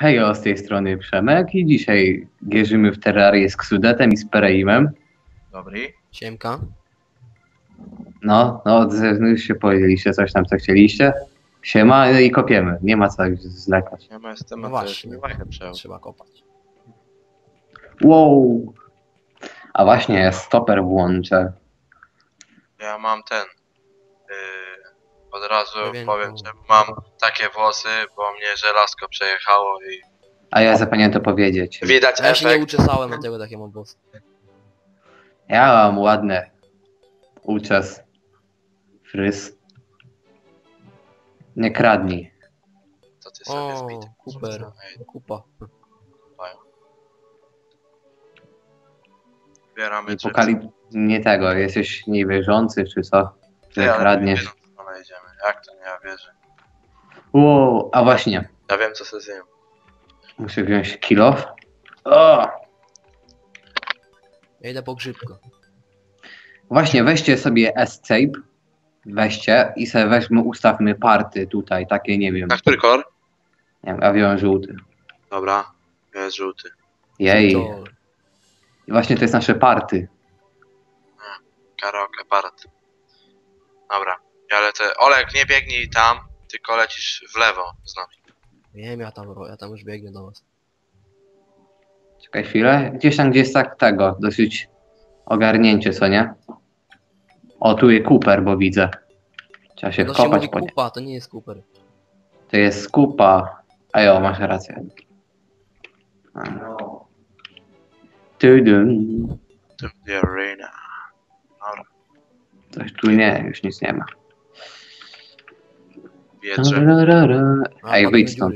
Hejo, z tej strony Przemek i dzisiaj gierzymy w terrarię z Ksudetem i z Pereimem. Dobry. Siemka. No, no, się powiedzieliście coś tam, co chcieliście. Siema no i kopiemy, nie ma co zlekać. Ja ma jestem No właśnie. Trzeba kopać. Wow! A właśnie, stoper włączę. Ja mam ten. Yy, od razu Pewien- powiem, że mam takie włosy, bo mnie żelazko przejechało i A ja zapomniałem to powiedzieć. widać A ja się nie efekt. uczesałem, dlatego takie mam włosy. Ja mam ładne uczes. Frys. Nie kradnij. To ty sobie O, zbity. Cooper. Ej, Kupa. Zbieramy czy Pokali nie tego, jesteś niewierzący czy co? Że kradniesz. No jedziemy. Wow, a właśnie, Ja wiem co sobie zjem. muszę wziąć kilof. O! Ja idę po grzybko. Właśnie, weźcie sobie escape, weźcie i sobie weźmy, ustawmy party tutaj, takie nie wiem, Na który kolor? nie wiem, awion żółty. Dobra. Jest żółty. Jej. To I właśnie to jest nasze party. Karaoke part. Dobra. Ja lecę. Olek, nie biegnij tam, tylko lecisz w lewo z nami. wiem, ja tam, ja tam już biegnę do was. Czekaj chwilę, gdzieś tam, gdzie jest tak tego, dosyć ogarnięcie, co nie? O, tu jest Cooper, bo widzę. Trzeba się To się wkopać mówi po nie. kupa, to nie jest Cooper. To jest skupa. A jo, masz rację. Tudum. To the arena. Dobra. Coś tu nie, już nic nie ma. Wiedrze. A, Ej, padły wyjdź stąd.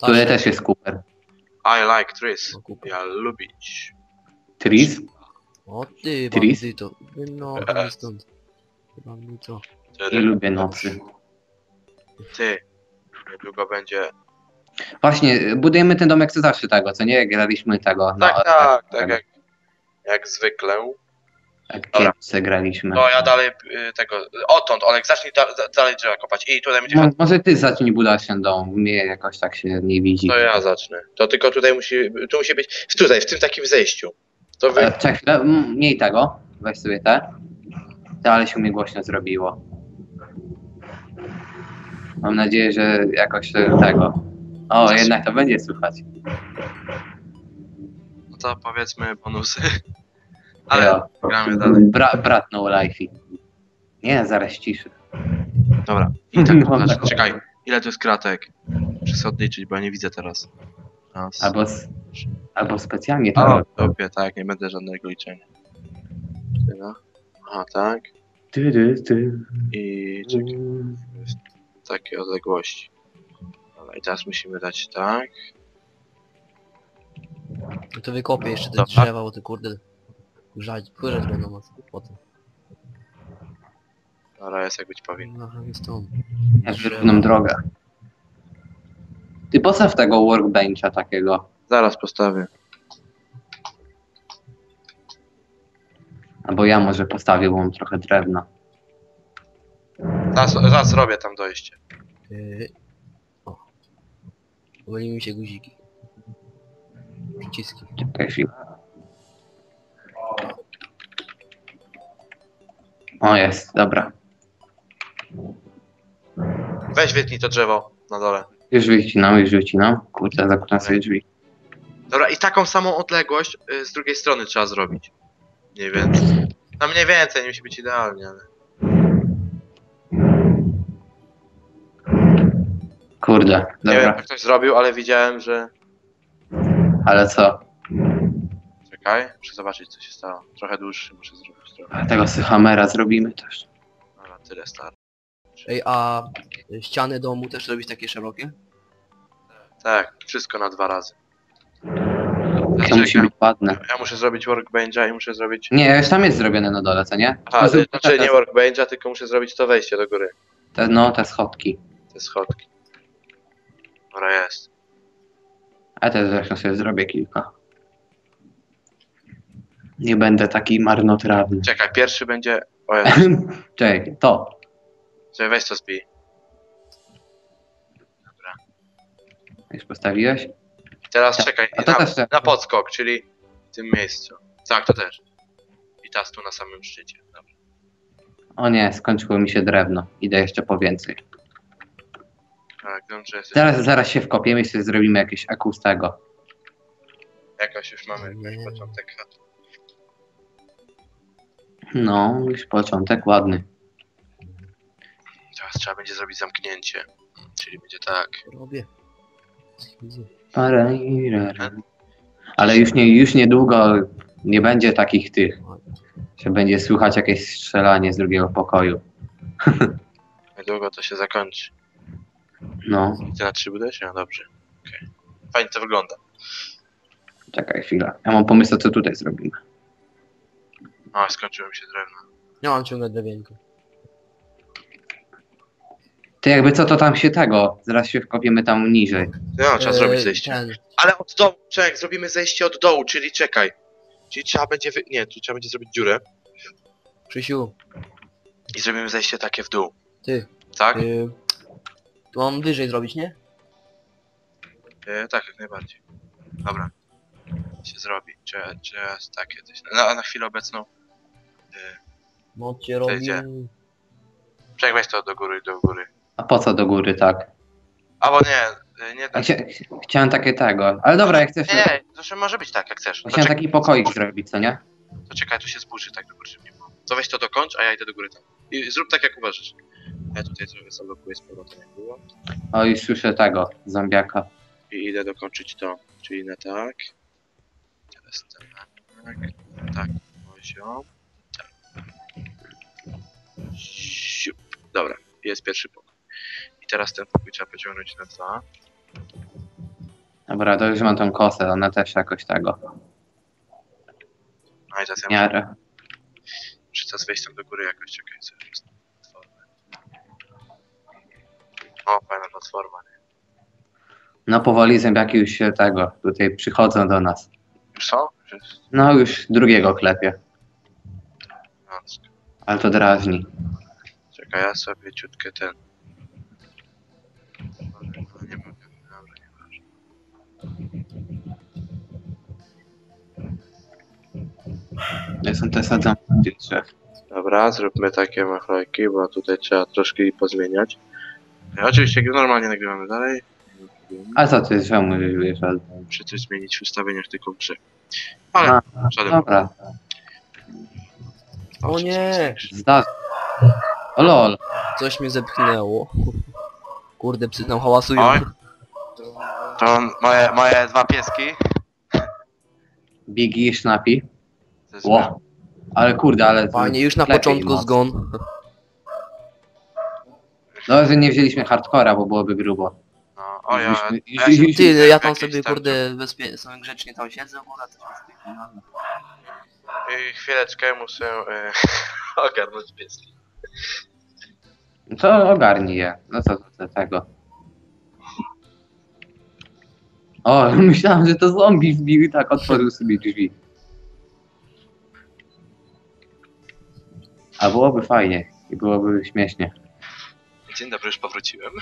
Tutaj Tak, też jest Cooper. I like trees. O, kupa. Ja lubić. Tris? O ty, Tris? bandyto. No, chodź stąd. Bandyto. Nie lubię nocy. Ty. Niedługo będzie. Właśnie, budujemy ten domek co zawsze tego, co nie? Graliśmy tego. Tak, no, tak, tak tego, jak, jak zwykle. Jak Dobra. kiedyś graliśmy. No ja dalej y, tego. Odtąd, Olek, zacznij da, da, dalej drzewa kopać. I tutaj będzie. Mo, może ty zacznij budować ten dom, mnie jakoś tak się nie widzi. To ja zacznę. To tylko tutaj musi. Tu musi być. Tutaj, w tym takim zejściu. To wy. E, Czekaj mm, mniej tego, weź sobie te. To ale się mi głośno zrobiło. Mam nadzieję, że jakoś e, tego. O, jednak to będzie słychać. No to powiedzmy bonusy. Ale Jo. gramy dalej. Bra, brat no life. Nie, zaraz ciszy. Dobra. I tak, No, znaczy, tak. czekaj. Ile to jest kratek? Muszę sobie odliczyć, bo ja nie widzę teraz. Raz. Albo, s- albo specjalnie O, to. topie, tak, nie będę żadnego liczenia. Tyle. Aha, tak. Ty, ty, ty. I czekaj, takie odległości. Dobra, i teraz musimy dać tak. No to wykopię jeszcze te drzewa, bo ty kurde... Kurzać, kurzać będą nas potem. Dobra, jest jak być powinno. No, jest to. Jak równą drogę. Ty postaw tego workbencha takiego. Zaraz postawię. Albo ja może postawię, bo mam trochę drewna. Zaraz, zaraz zrobię tam dojście. Yy... O. Pomyliły mi się guziki. Przyciski. Czekaj chwilę. O, jest, dobra. Weź wytnij to drzewo na dole. Już wycinam, już wycinam. Kurde, zakładam sobie drzwi. Dobra, i taką samą odległość y, z drugiej strony trzeba zrobić. Mniej więcej. No mniej więcej, nie musi być idealnie, ale... Kurde, Nie wiem, dobra. jak ktoś zrobił, ale widziałem, że... Ale co? Czekaj, muszę zobaczyć, co się stało. Trochę dłuższy muszę zrobić. Trochę. Tego Syhamera zrobimy też. Dobra, tyle stary. Ej, a ściany domu też robić takie szerokie? Tak, wszystko na dwa razy. To musi być ładne. Ja muszę zrobić workbencha i muszę zrobić... Nie, już tam jest zrobione na dole, co nie? Aha, To znaczy te- nie workbencha, tylko muszę zrobić to wejście do góry. te, no, te schodki. Te schodki. Dobra, jest. A też zresztą sobie zrobię kilka. Nie będę taki marnotrawny. Czekaj, pierwszy będzie... O Jezu, Czekaj, to. Czekaj, weź to zbij. Już postawiłeś? Teraz Tak. czekaj, A to na, też tak. na podskok, czyli w tym miejscu. Tak, to też. I teraz tu na samym szczycie. Dobra. O nie, skończyło mi się drewno. Idę jeszcze po więcej. Tak, dobrze jesteś. Zaraz, zaraz się wkopiemy i sobie zrobimy jakieś eku z tego. Jakoś już mamy jakiś początek. No, już początek ładny. Teraz trzeba będzie zrobić zamknięcie. Czyli będzie tak. Robię. Parajrara. Ale już, nie, już niedługo nie będzie takich tych, że będzie słychać jakieś strzelanie z drugiego pokoju. Niedługo to się zakończy. No, Ty na trzy budujesz? No dobrze. Okej. Fajnie to wygląda. czekaj chwilę. Ja mam pomysł, co tutaj zrobimy. O, skończyło mi się drewno. Nie mam ciągle drewienko. Ty jakby co to tam się tego, zaraz się wkopiemy tam niżej. No, trzeba Eee, zrobić zejście. Ten. Ale od dołu, czekaj, zrobimy zejście od dołu, czyli czekaj. Czyli trzeba będzie, wy... nie, tu trzeba będzie zrobić dziurę Krzysiu, i zrobimy zejście takie w dół. ty. Tak? Y, tu mam wyżej zrobić, nie? E, tak, jak najbardziej. Dobra. Się zrobi. Czy, czy jest takie coś. Na, na chwilę obecną. No cię robi. czekaj, weź to do góry, do góry. A po co do góry tak? Albo nie, e, nie A tak. chcia, chciałem takie tego. Ale dobra, jak chcesz, Nie, nie, to że może być tak, jak chcesz. To, chciałem czek- taki pokoik zrobić, co nie? to czekaj, tu się zburzy tak do góry, żeby nie było. To weź to dokończ, a ja idę do góry tam. I zrób tak, jak uważasz. Ja tutaj trochę zablokuję z powrotem, jak było. O, już słyszę tego, zombiaka. I idę dokończyć to. Czyli na tak. Teraz tak. Tak. Poziom. Siup. Dobra, jest pierwszy pokój. I teraz ten pokój trzeba pociągnąć na dwa. Dobra, to już mam tą kosę, ona też jakoś tego. No i teraz ja W muszę, miarę. muszę teraz wejść tam do góry jakoś, czekaj, co jest platformę. O, fajna platforma. nie? No powoli zębiaki już się tego, tutaj przychodzą do nas. Już są? Już jest? No już drugiego klepie, ale to drażni. czekaj, ja sobie ciutkę ten... Nie mogę, dobra, nie ważne. Ja są te sadzam tych drzew. Dobra, zróbmy takie machlojki, bo tutaj trzeba troszkę pozmieniać. Ja oczywiście normalnie nagrywamy dalej. A co ty czemu wyszedł? Muszę coś zmienić w ustawieniach tylko w grze. Ale A, żaden Dobra, O nie! zdarz. O lol. Coś mnie zepchnęło. Kurde, psy tam hałasują. Oj. To moje, moje dwa pieski. Biggie i Snappy. To jest Ło. Ale kurde, ale... Panie, już na lepiej początku zgon. No, że nie wzięliśmy hardcora, bo byłoby grubo. No, o ja, Byśmy- ja się- Ty, ja tam sobie tam- kurde bezpie... sobie grzecznie tam siedzę, bo to y, chwileczkę muszę y, ogarnąć pieski. No To ogarnij je. No co do tego. O, myślałem, że to zombie wbił i tak otworzył sobie drzwi. A byłoby fajnie i byłoby śmiesznie. Dzień dobry, już powróciłem.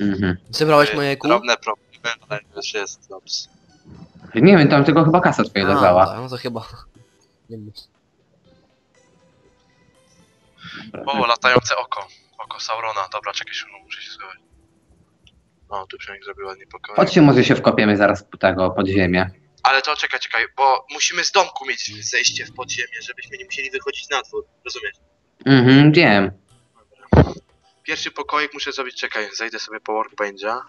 Mhm. Zebrałeś Y, moje kół? Drobne problemy, ale już jest dobrze. Nie wiem, tam tylko chyba kasa twoja leżała. tak, No to chyba. Nie wiem. O, latające oko. Oko Saurona. Dobra, czekaj, Szunu, muszę się schować. O, tu przynajmniej zrobił ładnie pokój. Chodźcie, może się wkopiemy zaraz po tego pod ziemię. Ale to czekaj, czekaj, bo musimy z domku mieć zejście w podziemie, żebyśmy nie musieli wychodzić na dwór. Rozumiesz? Mhm, wiem. Pierwszy pokoik muszę zrobić, czekaj, zejdę sobie po workbench'a.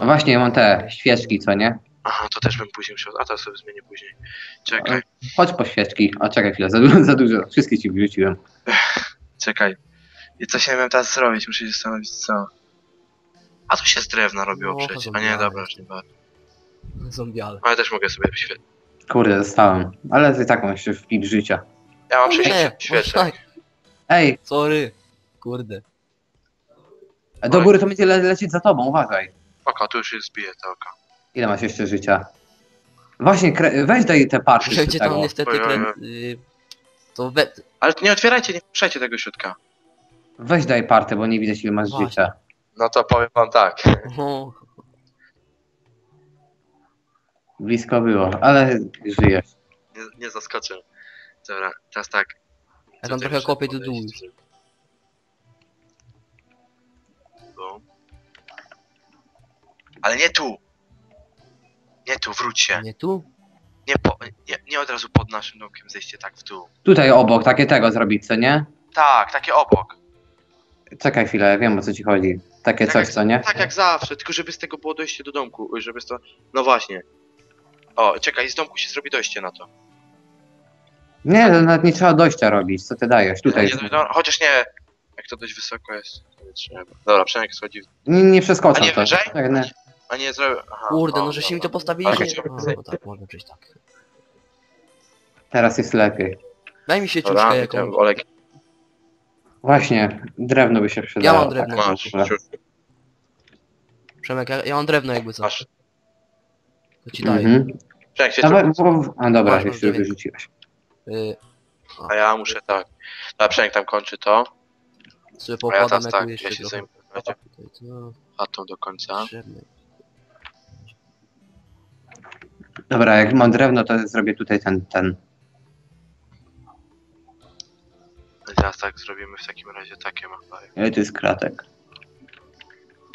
A właśnie, ja mam te świeczki, co nie? Aha, to też bym później musiał, a to sobie zmienię później. Czekaj, Chodź po świeczki. A czekaj chwilę, za dużo, za dużo. Wszystkie ci wrzuciłem. czekaj. I co się miałem teraz zrobić? Muszę się zastanowić co. A tu się z drewna robiło No, przecież. A nie, dobra, już nie bardzo. Zombiale. Ale też mogę sobie wyświetlić. Kurde, zostałem. Ale ty taką jeszcze w pip życia. Ja mam O nie, 60 świeczek. tak. Ej, Sorry. Kurde. do góry to będzie le lecieć za tobą, uważaj. Oko, tu już się zbije to oko. Ile masz jeszcze życia? Właśnie, kre- weź daj te party Wszędzie tam niestety Oj, oj, y, To we... Ale nie otwierajcie, nie puszczajcie tego środka. Weź daj party, bo nie widać ile masz Właśnie. życia. No to powiem wam tak. O, Blisko było, ale żyjesz. Nie, nie zaskoczę. Dobra, teraz tak. ja tam trochę kopię do dół już. Tu. Ale nie tu! Nie tu, wróć się. Nie tu? Nie, po, nie, nie od razu pod naszym domkiem zejście tak w dół. Tutaj obok, takie tego zrobić, co nie? Tak, takie obok. Czekaj chwilę, ja wiem o co ci chodzi. Takie Tak coś, jak- co nie? Tak jak zawsze, tylko żeby z tego było dojście do domku, żeby z to... No właśnie. O, czekaj, z domku się zrobi dojście na to. Nie, to nawet nie trzeba dojścia robić, co ty dajesz? Tutaj. Nie, no, chociaż nie, jak to dość wysoko jest, to nie trzeba. Dobra, przynajmniej jak schodzi, w- Nie, nie A nie to. wyżej? Tak, nie. A nie zrobię... Aha, Kurde, o, no żeście mi to dobra. postawili. Że- chciałbym A, no tak, można przejść tak. Teraz jest lepiej. Daj mi się Dobra, ciuszkę jakąś. Olek, Właśnie, drewno by się przydało. Ja mam drewno. tak, masz, w ogóle. Przemek, ja, ja mam drewno jakby co. masz. To ci daję. Mhm. Czekaj, się Dawaj, zrobię. bo... A dobra, Masz, już masz już dziewięć. wyrzuciłeś. Y, A ja muszę tak. Dobra, Przemek tam kończy to, sobie a ja poukładam teraz tak, tu ja się zajmę to chatą do końca. potrzebne. Dobra, jak mam drewno, to zrobię tutaj ten, ten. I teraz tak zrobimy w takim razie takie mapy. Ile to jest kratek?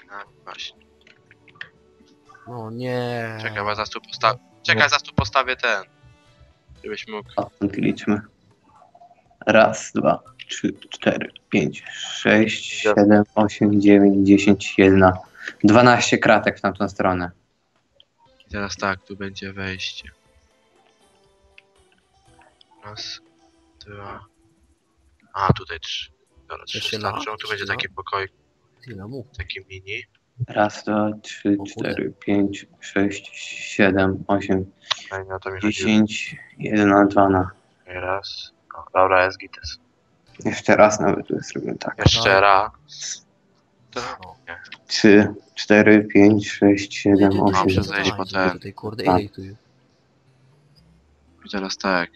No, właśnie. No nie. Czekaj, bo zaraz tu postawię. Czekaj, zaraz tu postawię ten. Żebyś mógł. Odtąd liczmy. Raz, dwa, trzy, cztery, pięć, sześć, siedem, osiem, dziewięć, dziesięć, jedna. Dwanaście kratek w tamtą stronę. I teraz tak, tu będzie wejście. Raz, dwa. A, tutaj trzy. Dobra, trzy Jeszcze starczą. na- Tu będzie jeszcze taki mów. taki mini. Raz, dwa, trzy, O kurde. cztery, pięć, sześć, siedem, osiem, Ej, no to mi chodzi. dziesięć, jedna, dwana. Raz. O, dobra, jest gites. Jeszcze raz nawet tu zrobię tak. Jeszcze raz. O. Trzy, cztery, pięć, sześć, siedem, Mam osiem. się zejść po ten. Tutaj, kurde, ile ich tu jest? I teraz tak.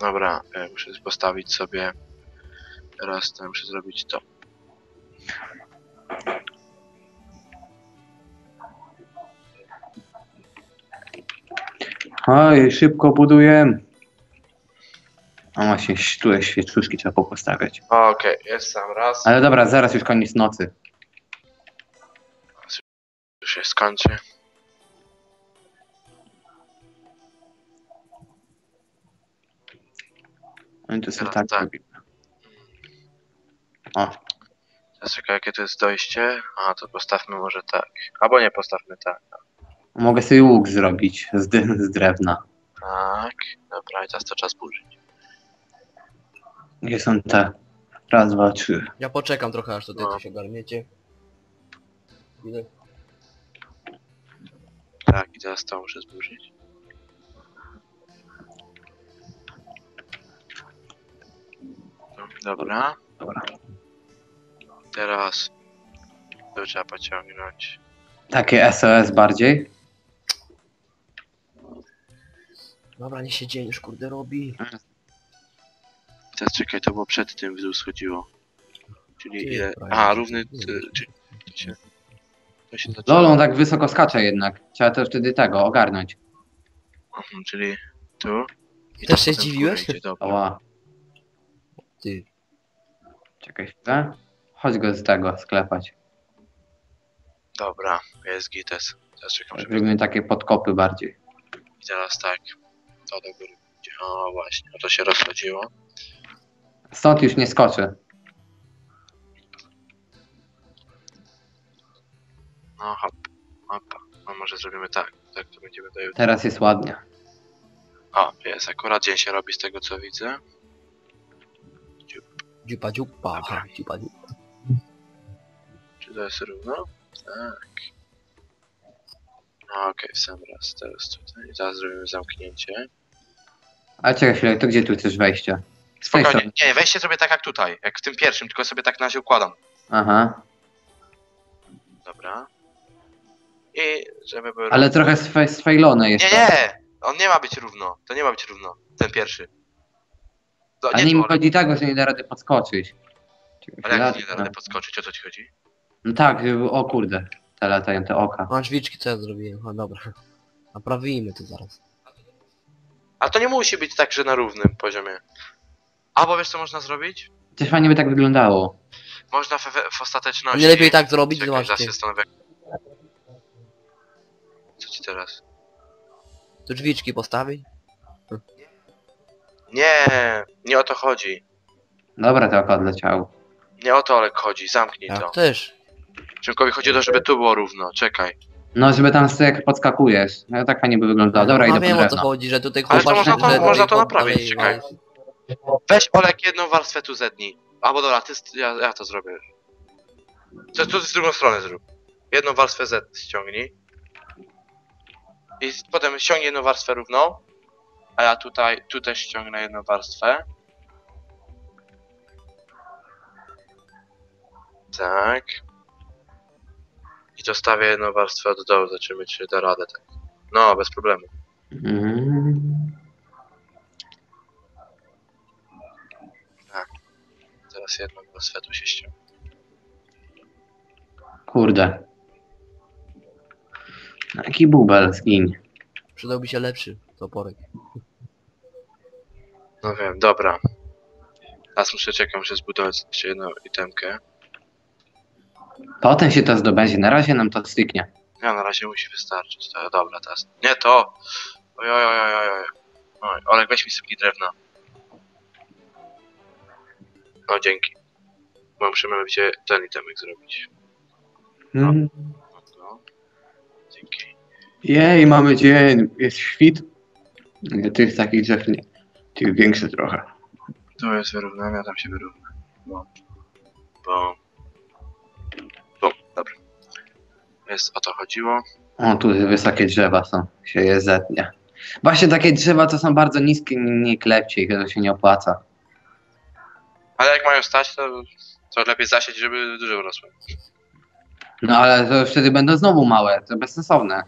Dobra, e, muszę postawić sobie. Teraz to muszę zrobić to. Oj, szybko buduję. A właśnie, tu jest świeczuszki trzeba popostawiać. Okej, jest sam raz. Ale dobra, zaraz już koniec nocy. Już się skończy. No to sobie tak tak. robimy. O, Teraz czekaj, jakie to jest dojście? A, to postawmy może tak. Albo nie postawmy tak. mogę sobie łuk zrobić z, dy- z drewna. Tak. Dobra, i teraz to czas burzyć. Gdzie są te? Raz, dwa, trzy. Ja poczekam trochę aż tutaj No. coś ogarniecie. Ile? Tak, i teraz to muszę zburzyć. Dobra. Dobra. Teraz to trzeba pociągnąć. Takie SOS bardziej. Dobra, nie się dzień już kurde robi. Teraz czekaj, to było przed tym w dół schodziło. Czyli ile. A, równy. Czy, to się. To się zaczęło. Lolą tak wysoko skacze jednak. Trzeba to wtedy tego ogarnąć. Mhm, czyli tu. I Też to się potem zdziwiłeś? Dobra. Ała. Ty. Czekaj chwilę. Chodź go z tego sklepać. Dobra, jest gites. Teraz czekam, żeby. Takie podkopy bardziej. I teraz tak. To do góry. O właśnie, no to się rozchodziło. Stąd już nie skoczy. No hop, hopa. No może zrobimy tak. Tak to będziemy do jutra. Teraz jest ładnie. O, jest akurat dzień się robi z tego co widzę. Dziupa dziupa. Dobra. Dziupa dziupa. Czy to jest równo? Tak. No okej, sam raz. Teraz tutaj. I teraz zrobimy zamknięcie. Ale czekaj chwilę, to gdzie tu chcesz wejście? Spokojnie. Nie, weźcie sobie tak jak tutaj. Jak w tym pierwszym, tylko sobie tak na razie układam. Aha. Dobra. I żeby były Ale trochę sfe- sfejlone jest Nie, to. nie! On nie ma być równo. To nie ma być równo. Ten pierwszy. To, A nie mi tu, chodzi tak, że nie da rady podskoczyć. Ale jak nie da rady podskoczyć, o co ci chodzi? No tak, o kurde, te latające oka. Mam drzwiczki, co ja zrobiłem? O dobra. Naprawimy to zaraz. A to nie musi być tak, że na równym poziomie. Albo wiesz co można zrobić? Też fajnie by tak wyglądało. Można w, w ostateczności... Nie lepiej tak zrobić, Czekaj, zaraz się zastanowię. Co ci teraz? Tu drzwiczki postawić? Nie, nie o to chodzi. Dobra, oka odleciało. Nie o to Olek chodzi, zamknij Ja to. też. Członkowi chodzi o to, żeby tu było równo, czekaj. No, żeby tam sobie jak podskakujesz. No tak fajnie by wyglądało. Dobra, no, idę wiem po o co drewno. chodzi, że tutaj Ale to można to- można to naprawić, dalej, czekaj. Weź Olek jedną warstwę tu zetnij. Albo dobra, ty, ja, ja to zrobię. To, to z drugą stronę zrób. Jedną warstwę Z ściągnij. I potem ściągnij jedną warstwę równą. A ja tutaj, tu też ściągnę jedną warstwę. Tak. I dostawię jedną warstwę od dołu, zobaczymy czy da radę tak. No, bez problemu. Mm. Teraz jedną warstwę tu się ściągnie. Kurde. No, Jaki bubel, zgiń. Przydałby się lepszy toporek. No wiem, dobra. Teraz muszę czekać, muszę zbudować jeszcze jedną itemkę. Potem się to zdobędzie. Na razie nam to styknie. Ja na razie musi wystarczyć. To, dobra, teraz. Nie to! Oj, oj, oj, oj, oj. Oj, Olek, weź mi sypki drewna. No, dzięki. Bo musimy się ten itemek zrobić. Mm. No, no. Dzięki. Jej, mamy dzień. Jest świt. Nie, Tych takich drzew nie. Tych większy trochę. To jest wyrównane, a tam się wyrówna. Bo. Bo. Bo, dobra. Jest o to chodziło. O, tu wysokie drzewa są. Się je zetnie. Właśnie takie drzewa, co są bardzo niskie, nie nie klepcie ich, to się nie opłaca. Ale jak mają stać, to, to lepiej zasieć, żeby dużo rosły. No ale to wtedy będą znowu małe, to bezsensowne.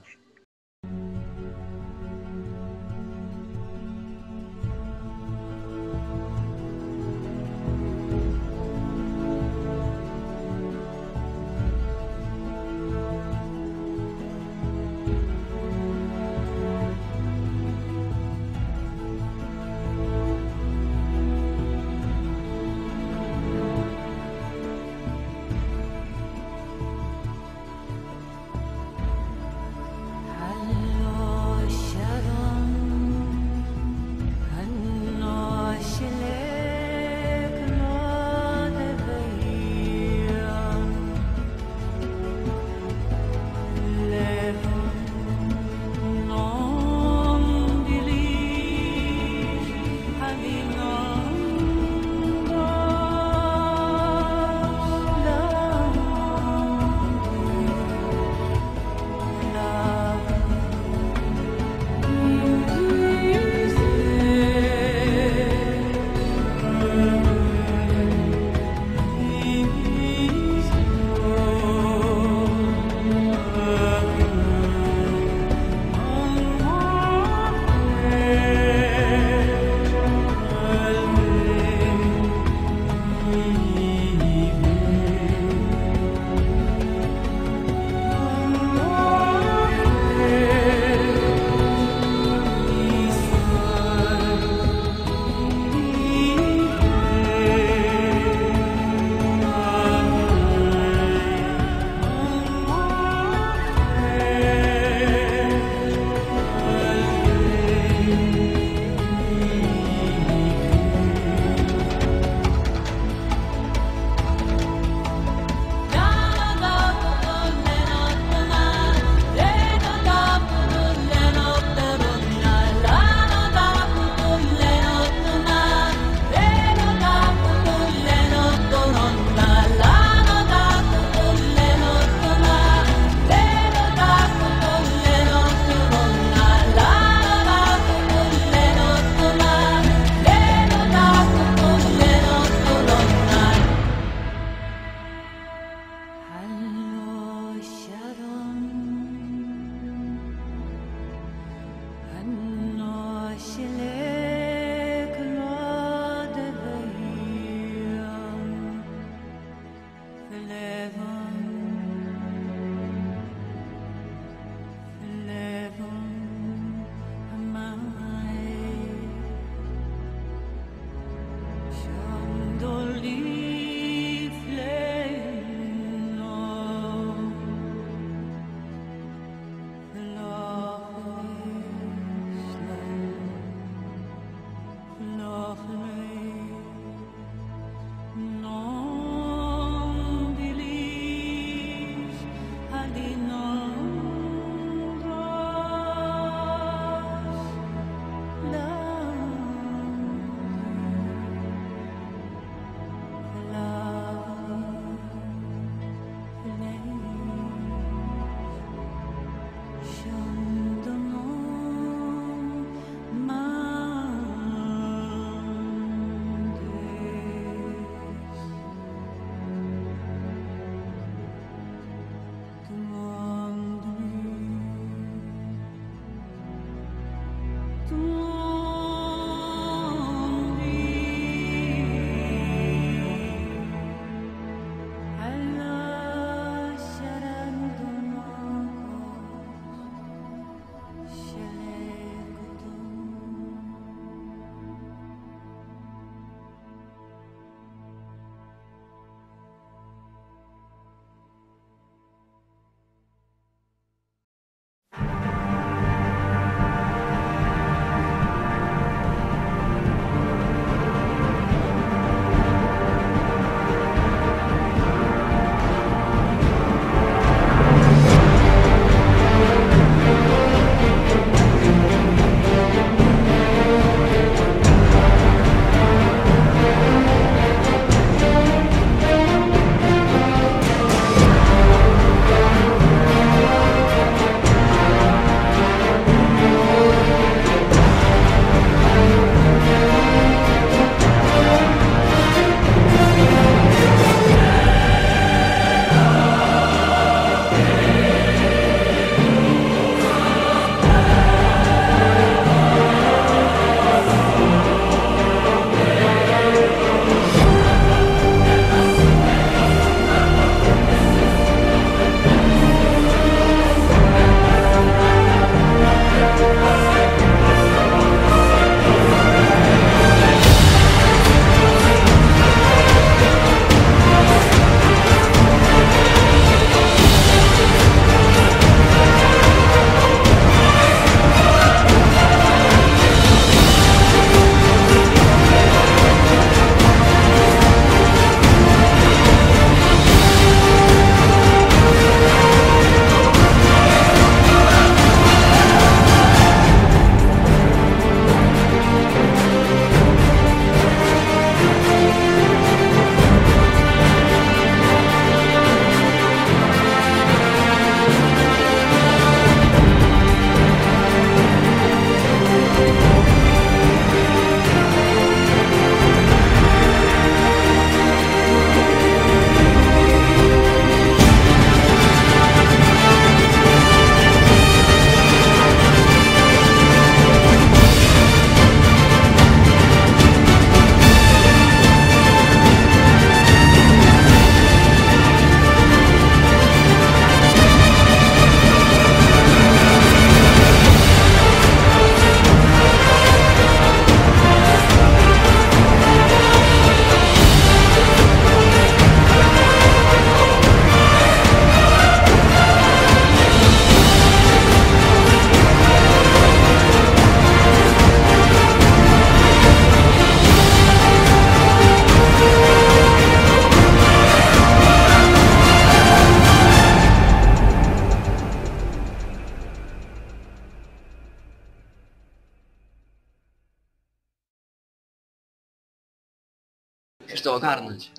To ogarnąć.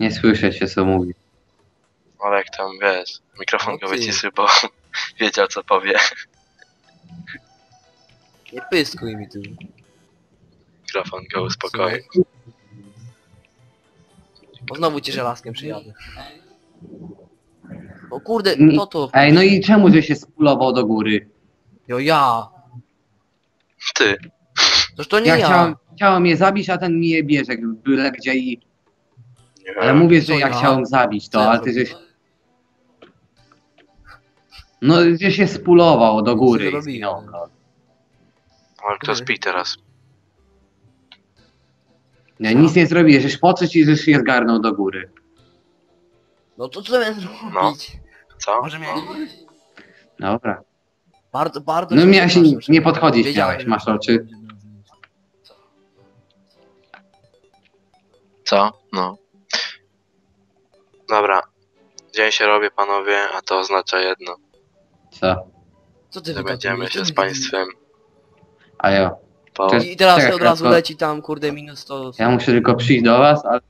Nie słyszę się, co mówi. Olek tam, wiesz, mikrofon No go ty. wyciszył, bo wiedział co powie. Nie pyskuj mi tu. Mikrofon go uspokoił. Bo znowu cię żelazkiem przyjadę. O kurde, to to. Ej, no i czemu, że się spulował do góry? Jo ja. Ty, Toż to nie Ja ja. chciałem, chciałem je zabić, a ten mi je bierze byle gdzie i... Nie Ale mówię, że ja ja? chciałem zabić to, ale ty żeś... No, gdzieś się spulował do góry i zrobiłem? zginął. no. Ale kto spi teraz? Nie, nic nie zrobiłeś, żeś po co ci, żeś się zgarnął do góry? No to co miałem No. zrobić? Co? Może No. miałem... Dobra. Bardzo, bardzo... No się miałeś nie że- podchodzić miałeś, masz oczy. Co? No. Dobra. Dzień się robi, panowie, a to oznacza jedno. Co? Co ty Że będziemy się z państwem A ja. po... Cześć. I teraz Czekaj, od razu kratko. leci tam, kurde, minus 100. Ja muszę tylko przyjść do was, ale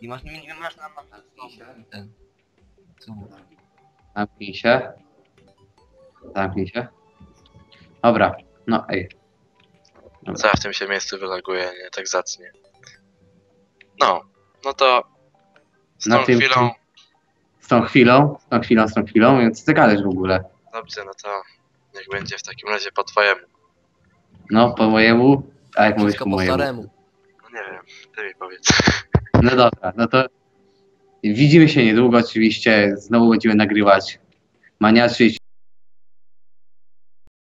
I masz, nie, nie masz na mapę. Ten. Co? zamknij się. Zamknij się. Dobra, no ej. Co ja w tym się miejscu wylaguję, nie? Tak zacnie. No. No to... Z tą tym- chwilą... Z tą chwilą, z tą chwilą, z tą chwilą, więc ty gadasz w ogóle? Dobrze, no to... Niech będzie w takim razie po twojemu. No, po mojemu, a jak mówisz po po mojemu? staremu. No nie wiem, ty mi powiedz. No dobra, no to widzimy się niedługo oczywiście, znowu będziemy nagrywać maniaczyć